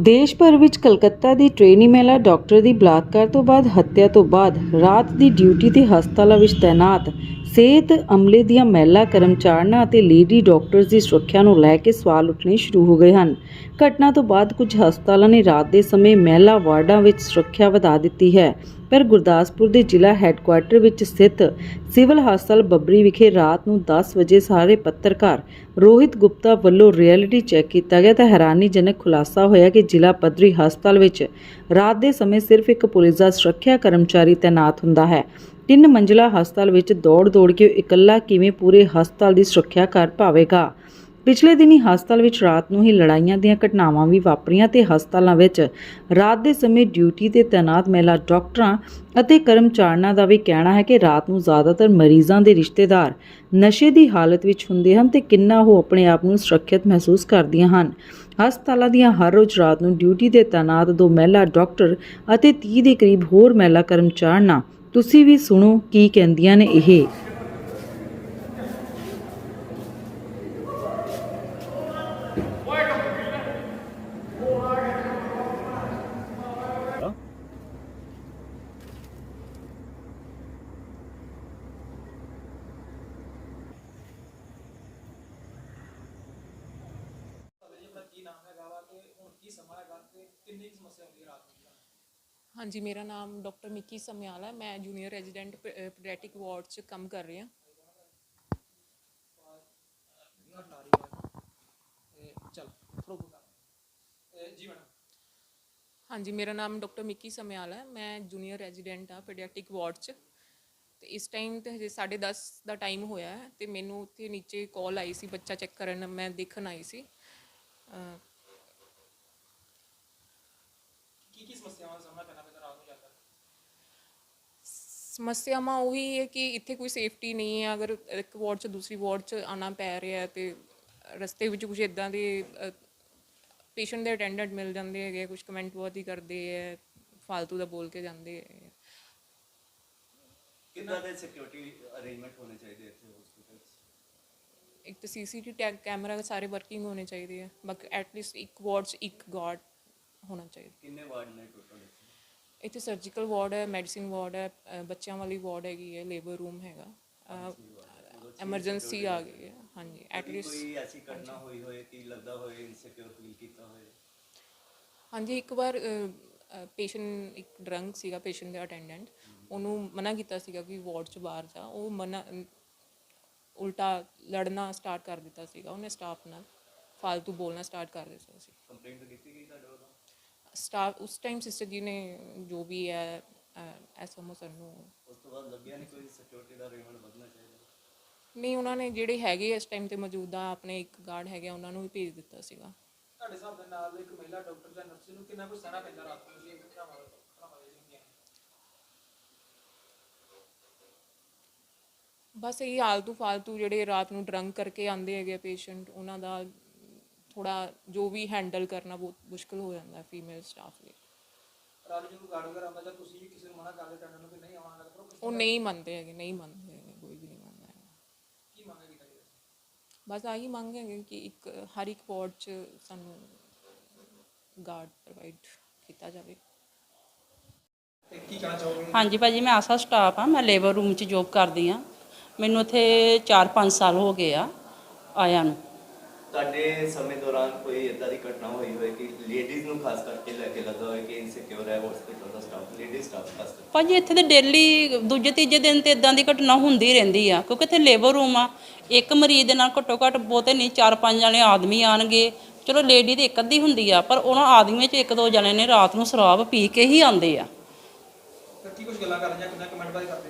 ਦੇਸ਼ ਭਰ ਵਿੱਚ ਕਲਕੱਤਾ ਦੀ ਟ੍ਰੇਨੀ ਮਹਿਲਾ ਡਾਕਟਰ ਦੀ ਬਲਾਤਕਾਰ ਤੋਂ ਬਾਅਦ ਹੱਤਿਆ ਤੋਂ ਬਾਅਦ ਰਾਤ ਦੀ ਡਿਊਟੀ ਤੇ ਹਸਪਤਾਲਾਂ ਵਿੱਚ ਤਾਇਨਾਤ ਸਿਹਤ ਅਮਲੇ ਦੀਆਂ ਮਹਿਲਾ ਕਰਮਚਾਰੀਆਂ ਅਤੇ ਲੇਡੀ ਡਾਕਟਰਸ ਦੀ ਸੁਰੱਖਿਆ ਨੂੰ ਲੈ ਕੇ ਸਵਾਲ ਉੱਠਣੇ ਸ਼ੁਰੂ ਹੋ ਗਏ ਹਨ। ਘਟਨਾ ਤੋਂ ਬਾਅਦ ਕੁਝ ਹਸਪਤਾਲਾਂ ਨੇ ਰਾਤ ਦੇ ਸਮੇਂ ਮਹਿਲਾ ਵਾਰਡਾਂ ਵਿੱਚ ਸੁਰੱਖਿਆ ਵਧਾ ਦਿੱਤੀ ਹੈ। ਪਰ ਗੁਰਦਾਸਪੁਰ ਦੇ ਜ਼ਿਲ੍ਹਾ ਹੈੱਡਕੁਆਰਟਰ ਵਿੱਚ ਸਥਿਤ ਸਿਵਲ ਹਸਪਤਾਲ ਬੱਬਰੀ ਵਿਖੇ ਰਾਤ ਨੂੰ 10 ਵਜੇ ਸਾਰੇ ਪੱਤਰਕਾਰ ਰੋਹਿਤ ਗੁਪਤਾ ਵੱਲੋਂ ਰਿਐਲਿਟੀ ਚੈੱਕ ਕੀਤਾ ਗਿਆ ਤਾਂ ਹੈਰਾਨੀਜਨਕ ਖੁਲਾਸਾ ਹੋਇਆ ਕਿ ਜ਼ਿਲ੍ਹਾ ਪੱਧਰੀ ਹਸਪਤਾਲ ਵਿੱਚ ਰਾਤ ਦੇ ਸਮੇਂ ਸਿਰਫ ਇੱਕ ਪੁਲਿਸ ਦਾ ਸੁਰੱਖਿਆ ਕਰਮਚਾਰੀ ਤੈਨਾਤ ਹੁੰਦਾ ਹੈ। ਤਿੰਨ ਮੰਜ਼ਲਾ ਹਸਪਤਾਲ ਵਿੱਚ ਦੌੜ-ਦੌੜ ਕੇ ਇਕੱਲਾ ਕਿਵੇਂ ਪੂਰੇ ਹਸਪਤਾਲ ਦੀ ਸੁਰੱਖਿਆ ਕਰ ਪਾਵੇਗਾ? ਪਿਛਲੇ ਦਿਨੀ ਹਸਪਤਾਲ ਵਿੱਚ ਰਾਤ ਨੂੰ ਹੀ ਲੜਾਈਆਂ ਦੀਆਂ ਘਟਨਾਵਾਂ ਵੀ ਵਾਪਰੀਆਂ ਤੇ ਹਸਪਤਾਲਾਂ ਵਿੱਚ ਰਾਤ ਦੇ ਸਮੇਂ ਡਿਊਟੀ ਤੇ ਤੈਨਾਤ ਮਹਿਲਾ ਡਾਕਟਰਾਂ ਅਤੇ ਕਰਮਚਾਰੀਆਂ ਦਾ ਵੀ ਕਹਿਣਾ ਹੈ ਕਿ ਰਾਤ ਨੂੰ ਜ਼ਿਆਦਾਤਰ ਮਰੀਜ਼ਾਂ ਦੇ ਰਿਸ਼ਤੇਦਾਰ ਨਸ਼ੇ ਦੀ ਹਾਲਤ ਵਿੱਚ ਹੁੰਦੇ ਹਨ ਤੇ ਕਿੰਨਾ ਉਹ ਆਪਣੇ ਆਪ ਨੂੰ ਸੁਰੱਖਿਅਤ ਮਹਿਸੂਸ ਕਰਦੀਆਂ ਹਨ। ਹਸਪਤਾਲਾਂ ਦੀਆਂ ਹਰ ਰੋਜ਼ ਰਾਤ ਨੂੰ ਡਿਊਟੀ ਤੇ ਤੈਨਾਤ ਦੋ ਮਹਿਲਾ ਡਾਕਟਰ ਅਤੇ 30 ਦੇ ਕਰੀਬ ਹੋਰ ਮਹਿਲਾ ਕਰਮਚਾਰੀਆਂ ਤੁਸੀਂ ਵੀ ਸੁਣੋ ਕੀ ਕਹਿੰਦੀਆਂ ਨੇ ਇਹ। ਹਾਂਜੀ ਮੇਰਾ ਨਾਮ ਡਾਕਟਰ ਮਿੱਕੀ ਸਮਿਆਲ ਹੈ। ਮੈਂ ਜੂਨੀਅਰ ਰੈਜ਼ੀਡੈਂਟ ਪੀਡੀਆਟ੍ਰਿਕ ਵਾਰਡ 'ਚ ਕੰਮ ਕਰ ਰਹੀ ਹਾਂ। ਹਾਂਜੀ ਮੇਰਾ ਨਾਮ ਡਾਕਟਰ ਮਿੱਕੀ ਸਮਿਆਲ ਹੈ। ਮੈਂ ਜੂਨੀਅਰ ਰੈਜ਼ੀਡੈਂਟ ਆ ਪੀਡੀਆਟ੍ਰਿਕ ਵਾਰਡ 'ਚ। ਤੇ ਇਸ ਟਾਈਮ ਤੇ ਹਜੇ 10:30 ਦਾ ਟਾਈਮ ਹੋਇਆ ਹੈ ਤੇ ਮੈਨੂੰ ਉੱਥੇ ਨੀਚੇ ਕਾਲ ਆਈ ਸੀ ਬੱਚਾ ਚੈੱਕ ਕਰਨ ਮੈਂ ਦੇਖਣ ਆਈ ਸੀ ਅਹ ਕੀ ਕੀ ਸਮੱਸਿਆਵਾਂ ਉਹੀ ਹੈ ਕਿ ਇੱਥੇ ਕੋਈ ਸੇਫਟੀ ਨਹੀਂ ਹੈ। ਅਗਰ ਇੱਕ ਵਾਰਡ 'ਚ ਦੂਸਰੀ ਵਾਰਡ 'ਚ ਆਣਾ ਪੈ ਰਿਹਾ ਤੇ ਰਸਤੇ ਵਿੱਚ ਕੁਝ ਇਦਾਂ ਦੇ ਪੇਸ਼ੈਂਟ ਦੇ ਅਟੈਂਡੈਂਟ ਮਿਲ ਜਾਂਦੇ ਹੈਗੇ ਕੁਝ ਕਮੈਂਟ ਬਹੁਤ ਹੀ ਕਰਦੇ ਹੈ ਫालतू ਦਾ ਬੋਲ ਕੇ ਜਾਂਦੇ ਹੈ ਕਿੱਦਾਂ ਦੇ ਸਿਕਿਉਰਿਟੀ ਅਰੇਂਜਮੈਂਟ ਹੋਣੇ ਚਾਹੀਦੇ ਇੱਥੇ ਹਸਪੀਟਲ ਇੱਕ ਤਾਂ ਸੀਸੀਟੀ ਟੈਗ ਕੈਮਰਾ ਸਾਰੇ ਵਰਕਿੰਗ ਹੋਣੇ ਚਾਹੀਦੇ ਹੈ ਬਾਕੀ ਐਟਲੀਸਟ ਇੱਕ ਵਾਰਡ 'ਚ ਇੱਕ ਗਾਰਡ ਹੋਣਾ ਚਾਹੀਦਾ। ਕਿੰਨੇ ਵਾਰਡ ਨੇ ਟੋਟਲ ਇੱਥੇ? ਸਰਜੀਕਲ ਵਾਰਡ ਹੈ ਮੈਡੀਸਿਨ ਵਾਰਡ ਹੈ ਅ, ਬੱਚਿਆਂ ਵਾਲੀ ਵਾਰਡ ਹੈਗੀ ਹੈ ਲੇਬਰ ਰੂਮ ਹੈਗਾ। ਐਮਰਜੈਂਸੀ ਆ ਗਈ ਹੈ ਹਾਂਜੀ ਕਦੀ ਐਟਲੀਸਟ ਕੋਈ ਐਸੀ ਘਟਨਾ ਹੋਈ ਹੋਏ ਕਿ ਲੱਗਦਾ ਹੋਏ ਇਨਸਿਕਿਉਰ ਫੀਲ ਕੀਤਾ ਹੋਏ? ਹਾਂਜੀ ਇੱਕ ਵਾਰ ਪੇਸ਼ੈਂਟ ਇੱਕ ਡਰੰਕ ਸੀਗਾ ਪੇਸ਼ੈਂਟ ਦਾ ਅਟੈਂਡੈਂਟ ਉਹਨੂੰ ਮਨਾ ਕੀਤਾ ਸੀਗਾ ਕਿ ਵਾਰਡ ਚ ਬਾਹਰ ਜਾ। ਉਹ ਮਨਾ ਅਮ, ਉਲਟਾ ਲੜਨਾ ਸਟਾਰਟ ਕਰ ਦਿੱਤਾ ਸੀਗਾ। ਉਹਨੇ ਸਟਾਫ ਨਾਲ ਫालतू ਬੋਲਣਾ ਸਟਾਰਟ ਕਰ ਦਿੱਤਾ ਸੀ। ਕੰਪਲੇਂਟ ਕੀਤੀ ਗਈ ਤੁਹਾਡੇ ਵੱਲੋਂ? ਸਟਾਫ ਉਸ ਟਾਈਮ ਸਿਸਟਰ ਜੀ ਨੇ ਜੋ ਵੀ ਹੈ ਐਸਐਮਓ ਸਰ ਨੂੰ ਉਸ ਤੋਂ ਬਾਅਦ ਲੱਗਿਆ ਨਹੀਂ ਕੋਈ ਸਿਕਿਉਰਿਟੀ ਦਾ ਅਰੇਂਜਮੈਂਟ ਵਧਣਾ ਚਾਹੀਦਾ? ਨਹੀਂ ਉਹਨਾਂ ਨੇ ਜਿਹੜੇ ਹੈਗੇ ਇਸ ਟਾਈਮ ਤੇ ਮੌਜੂਦਾ ਆਪਣੇ ਇੱਕ ਗਾਰਡ ਹੈਗੇ ਉਹਨਾਂ ਨੂੰ ਵੀ ਭੇਜ ਦਿੱਤਾ ਸੀਗਾ। ਤੁਹਾਡੇ ਹਿਸਾਬ ਦੇ ਨਾਲ ਇੱਕ ਮਹਿਲਾ ਡਾਕਟਰ ਜਾਂ ਨਰਸ ਨੂੰ ਕਿੰਨਾ ਕੁ ਸਹਿਣਾ ਪੈਂਦਾ ਰਾਤ ਨੂੰ? ਜੀ ਨੇ ਬਸ ਇਹ ਆਲਤੂ ਫਾਲਤੂ ਜਿਹੜੇ ਰਾਤ ਨੂੰ ਡਰੰਕ ਕਰਕੇ ਆਉਂਦੇ ਹੈਗੇ ਪੇਸ਼ੈਂਟ ਉਹਨਾਂ ਦਾ ਥੋੜਾ ਜੋ ਵੀ ਹੈਂਡਲ ਕਰਨਾ ਬਹੁਤ ਮੁਸ਼ਕਲ ਹੋ ਜਾਂਦਾ ਫੀਮੇਲ ਸਟਾਫ ਲਈ। ਰਾਤ ਨੂੰ ਜਦੋਂ ਗਾਰਡ ਵਗੈਰਾ ਆਉਂਦਾ ਜਾਂ ਤੁਸੀਂ ਵੀ ਕਿਸੇ ਨੂੰ ਮਨਾ ਕਰਦੇ ਟੈਂਡਰ ਨੂੰ ਕਿ ਨਹੀਂ ਆਉਣਾ ਕਰੋ ਉਹ ਨਹੀਂ ਮੰਨਦੇ ਹੈਗੇ ਨਹੀਂ ਮੰਨਦੇ ਹੈਗੇ ਕੋਈ ਵੀ ਨਹੀਂ ਮੰਨਦਾ ਹੈਗਾ। ਕੀ ਕੀਤਾ ਜਾਵੇ ਬਸ ਆਹੀ ਮੰਗ ਹੈਗੇ ਕਿ ਇੱਕ ਹਰ ਇੱਕ ਵਾਰਡ 'ਚ ਸਾਨੂੰ ਗਾਰਡ ਪ੍ਰੋਵਾਈਡ ਕੀਤਾ ਜਾਵੇ। ਤੇ ਕੀ ਕਹਿਣਾ ਚਾਹੋਗੇ? ਹਾਂਜੀ ਭਾਜੀ ਮੈਂ ਆਸਾ ਸਟਾਫ ਆ ਮੈਂ ਲੇਬਰ ਰੂਮ 'ਚ ਜੋਬ ਕਰਦੀ ਆ ਮੈਨੂੰ ਇੱਥੇ 4-5 ਸਾਲ ਹੋ ਗਏ ਆ ਆਇਆਂ ਨੂੰ। ਤੁਹਾਡੇ ਸਮੇਂ ਦੌਰਾਨ ਕੋਈ ਇਦਾਂ ਦੀ ਘਟਨਾ ਹੋਈ ਹੋਏ ਕਿ ਲੇਡੀਜ਼ ਨੂੰ ਖਾਸ ਕਰਕੇ ਲੈ ਕੇ ਲੱਗਾ ਹੋਏ ਕਿ ਇਨਸਿਕਿਉਰ ਹੈ ਹਸਪੀਟਲ ਦਾ ਸਟਾਫ ਲੇਡੀਜ਼ ਸਟਾਫ ਖਾਸ ਕਰਕੇ? ਭਾਜੀ ਇੱਥੇ ਤੇ ਡੇਲੀ ਦੂਜੇ ਤੀਜੇ ਦਿਨ ਤੇ ਇਦਾਂ ਦੀ ਘਟਨਾ ਹੁੰਦੀ ਰਹਿੰਦੀ ਆ ਕਿਉਂਕਿ ਇੱਥੇ ਲੇਬਰ ਰੂਮ ਆ। ਇੱਕ ਮਰੀਜ਼ ਦੇ ਨਾਲ ਘੱਟੋ ਘੱਟ ਬਹੁਤੇ ਨਹੀਂ 4-5 ਜਣੇ ਆਦਮੀ ਆਣਗੇ। ਚਲੋ ਲੇਡੀ ਤੇ ਇੱਕ ਅੱਧੀ ਹੁੰਦੀ ਆ ਪਰ ਉਹਨਾਂ ਆਦਮੀਆਂ 'ਚ ਇੱਕ ਦੋ ਜਣੇ ਨੇ ਰਾਤ ਨੂੰ ਸ਼ਰਾਬ ਪੀ ਕੇ ਹੀ ਆਉਂਦੇ ਆ। ਕੀ ਕੁਝ ਗੱਲਾਂ ਕਰਦੇ ਜਾਂ ਕਿੰਨਾ ਕਮੈਂਟ ਬਾਈ ਕਰਦੇ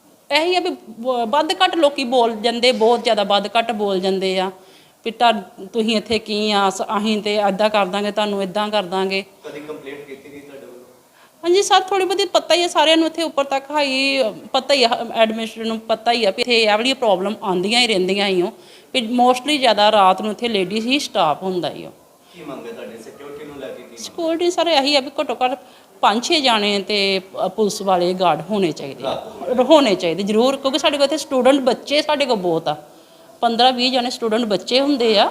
ਇਹੀ ਆ ਵੀ ਬ- ਵੱਧ ਘੱਟ ਲੋਕੀ ਬੋਲ ਜਾਂਦੇ ਬਹੁਤ ਜ਼ਿਆਦਾ ਵੱਧ ਘੱਟ ਬੋਲ ਜਾਂਦੇ ਆ। ਵੀ ਤਾਂ ਤੁਸੀਂ ਇੱਥੇ ਕੀ ਆ ਸ- ਅਸੀਂ ਤੇ ਐਦਾਂ ਕਰ ਦਾਂਗੇ ਤੁਹਾਨੂੰ ਇਦਾਂ ਕਰ ਦਾਂਗੇ। ਕਦੀ ਕੰਪਲੇਂਟ ਹਾਂਜੀ ਸਰ ਥੋੜੀ ਬਹੁਤੀ ਪਤਾ ਹੀ ਹੈ ਸਾਰਿਆਂ ਨੂੰ ਇੱਥੇ ਉੱਪਰ ਤੱਕ ਹਾਈ ਪਤਾ ਹੀ ਹੈ ਐਡਮਿਨਿਸਟ੍ਰੇਸ਼ਨ ਨੂੰ ਪਤਾ ਹੀ ਆ ਵੀ ਇੱਥੇ ਇਹ ਵਾਲੀ ਪ੍ਰੋਬਲਮ ਆਉਂਦੀਆਂ ਹੀ ਰਹਿੰਦੀਆਂ ਹੀ ਉਹ ਵੀ ਮੋਸਟਲੀ ਜ਼ਿਆਦਾ ਰਾਤ ਨੂੰ ਇੱਥੇ ਲੇਡੀਜ਼ ਹੀ ਸਟਾਫ ਹੁੰਦਾ ਹੀ ਉਹ ਕੀ ਮੰਗੇ ਤੁਹਾਡੇ? ਸਿਕਿਉਰਿਟੀ ਨੂੰ ਲੈ ਕੇ ਕੀ ਸਿਕਿਉਰਿਟੀ ਸਰ ਇਹੀ ਆ ਵੀ ਘੱਟੋ ਘੱਟ ਪੰਜ ਛੇ ਜਾਣੇ ਤੇ ਅ, ਪੁਲਿਸ ਵਾਲੇ ਗਾਰਡ ਹੋਣੇ ਚਾਹੀਦੇ ਆ। ਹੋਣੇ ਚਾਹੀਦੇ ਜ਼ਰੂਰ ਕਿਉਂਕਿ ਸਾਡੇ ਕੋਲ ਇੱਥੇ ਸਟੂਡੈਂਟ ਬੱਚੇ ਸਾਡੇ ਕੋਲ ਬਹੁਤ ਆ। 15 20 ਜਾਣੇ ਸਟੂਡੈਂਟ ਬੱਚੇ ਹੁੰਦੇ ਆ।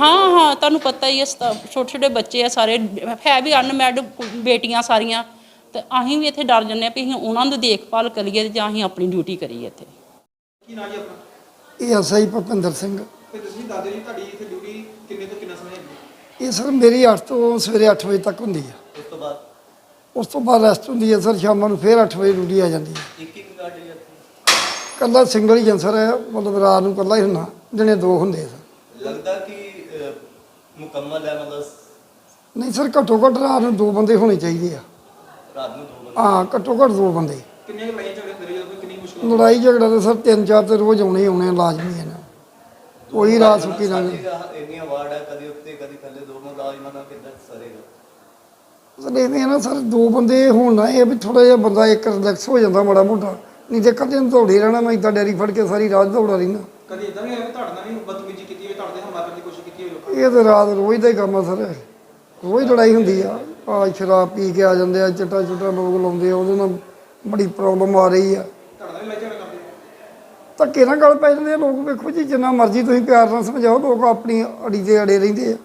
ਹਾਂ ਹਾਂ ਤੁਹਾਨੂੰ ਪਤਾ ਹੀ ਹੈ ਛੋਟੇ ਛੋਟੇ ਬੱਚੇ ਆ ਸਾਰੇ ਹੈ ਵੀ ਅਨਮੈਡ ਬੇਟੀਆਂ ਸਾਰੀਆਂ ਤੇ ਅਸੀਂ ਵੀ ਇੱਥੇ ਡਰ ਜੰਨੇ ਆ ਵੀ ਅਸੀਂ ਉਹਨਾਂ ਦੀ ਦੇਖਭਾਲ ਕਰੀਏ ਤੇ ਜਾਂ ਅਸੀਂ ਆਪਣੀ ਡਿਊਟੀ ਕਰੀਏ ਇੱਥੇ। ਕੀ ਨਾਂ ਜੀ ਆਪਣਾ? ਇਹ ਐਸਆਈ ਭੁਪਿੰਦਰ ਸਿੰਘ। ਤੇ ਤੁਸੀਂ ਦੱਸ ਦਿਓ ਜੀ ਤੁਹਾਡੀ ਇੱਥੇ ਡਿਊਟੀ ਕਿੰਨੇ ਤੋਂ ਕਿੰਨਾ ਸਮੇਂ ਹੈਗੀ? ਹੈ? ਇਹ ਸਰ ਮੇਰੀ 8 ਤੋਂ ਸਵੇਰੇ 8 ਵਜੇ ਤੱਕ ਹੁੰਦੀ ਬਾਅਦ ਉਸ ਤੋਂ ਬਾਅਦ ਰੈਸਟ ਹੁੰਦੀ ਹੈ ਸਰ ਸ਼ਾਮਾਂ ਨੂੰ ਫੇਰ 8 ਵਜੇ ਡਿਊਟੀ ਆ ਜਾਂਦੀ ਹੈ। ਇੱਕ ਇੱਕ ਕੱਲਾ ਸਿੰਗਲ ਹੀ ਜੰਸਰ ਹੈ ਮਤਲਬ ਰਾਤ ਨੂੰ ਕੱਲਾ ਹੀ ਹੁੰਦਾ ਦਿਨੇ ਦੋ ਹੁੰਦੇ ਸਰ। ਲੱਗਦਾ ਕਿ ਅਹ, ਮੁਕੰਮਲ ਹੈ ਮਤਲਬ ਨਹੀਂ ਸਰ ਘੱਟੋ ਘੱਟ ਰਾਤ ਨੂੰ ਦੋ ਬੰਦੇ ਹੋਣੇ ਚਾਹੀਦੇ ਆ। ਰਾਤ ਨੂੰ ਦੋ ਹਾਂ ਘੱਟੋ ਘੱਟ ਦੋ ਬੰਦੇ। ਝਗੜੇ ਜਦੋਂ? ਕਿੰਨੀ ਮੁਸ਼ਕਲ ਲੜਾਈ ਝਗੜਾ ਤਾਂ ਸਰ ਤਿੰਨ ਚਾਰ ਤੇ ਰੋਜ਼ ਆਉਣੇ ਹੀ ਆਉਣੇ ਆ, ਲਾਜ਼ਮੀ ਹੈ ਨਾ। ਕੋਈ ਰਾਤ ਸੁੱਕੀ ਲੰਘ ਸਾਡੀ ਇੰਨੀਆਂ ਵਾਰਡ ਹੈ ਕਦੀ ਉੱਤੇ ਕਦੀ ਥੱਲੇ ਦੋ ਮੁਲਾਜ਼ਮਾਂ ਨਾਲ ਕਿੱਦਾਂ ਸਰੇਗਾ ਸਰ ਇਹ ਨਾ ਸਰ ਦੋ ਬੰਦੇ ਹੋਣ ਨਾ ਇਹ ਵੀ ਥੋੜਾ ਜਿਹਾ ਬੰਦਾ ਇੱਕ ਰਿਲੈਕਸ ਹੋ ਜਾਂਦਾ ਮਾੜਾ ਮੋਟਾ। ਨਹੀਂ ਤੇ ਕੱਲੇ ਨੂੰ ਦੌੜੇ ਰਹਿਣਾ ਮੈਂ ਇਦਾਂ ਡੈਰੀ ਫੜ ਕੇ ਸਾਰੀ ਰਾਤ ਦੌੜਾ ਰਹਿਣਾ ਕਦੀ ਇਦਾਂ ਵੀ ਹੋਇਆ ਵੀ ਤੁਹਾਡੇ ਨਾਲ ਵੀ ਬਦਤਮੀਜ਼ੀ ਕੀਤੀ ਹੋਵੇ ਤੁਹਾਡੇ ਤੇ ਹਮਲਾ ਕਰਨ ਦੀ ਕੋਸ਼ਿਸ਼ ਕੀਤੀ ਹੋਵੇ ਲੋਕਾਂ ਇਹ ਤਾਂ ਰਾਤ ਰੋਜ਼ ਦਾ ਹੀ ਕੰਮ ਆ ਸਰ। ਰੋਜ਼ ਲੜਾਈ ਹੁੰਦੀ ਆ। ਆ ਸ਼ਰਾਬ ਪੀ ਕੇ ਆ ਜਾਂਦੇ ਆ ਚਿੱਟਾ ਚੁੱਟਾ ਲੋਕ ਲਾਉਂਦੇ ਆ ਉਹਦੇ ਨਾਲ ਬੜੀ ਪ੍ਰੋਬਲਮ ਆ ਰਹੀ ਆ। ਤੁਹਾਡੇ ਨਾਲ ਵੀ ਲੜਾਈ ਝਗੜਾ ਕਰਦੇ ਹੋ? ਧੱਕੇ ਨਾਲ ਗੱਲ ਪੈ ਜਾਂਦੇ ਆ ਲੋਕ ਵੇਖੋ ਜੀ ਜਿੰਨਾ ਮਰਜ਼ੀ ਤੁਸੀਂ ਪਿਆਰ ਨਾਲ ਸਮਝਾਓ ਲੋਕ ਆਪਣੀ ਅੜੀ ਤੇ ਅੜੇ ਰਹਿੰਦੇ ਆ।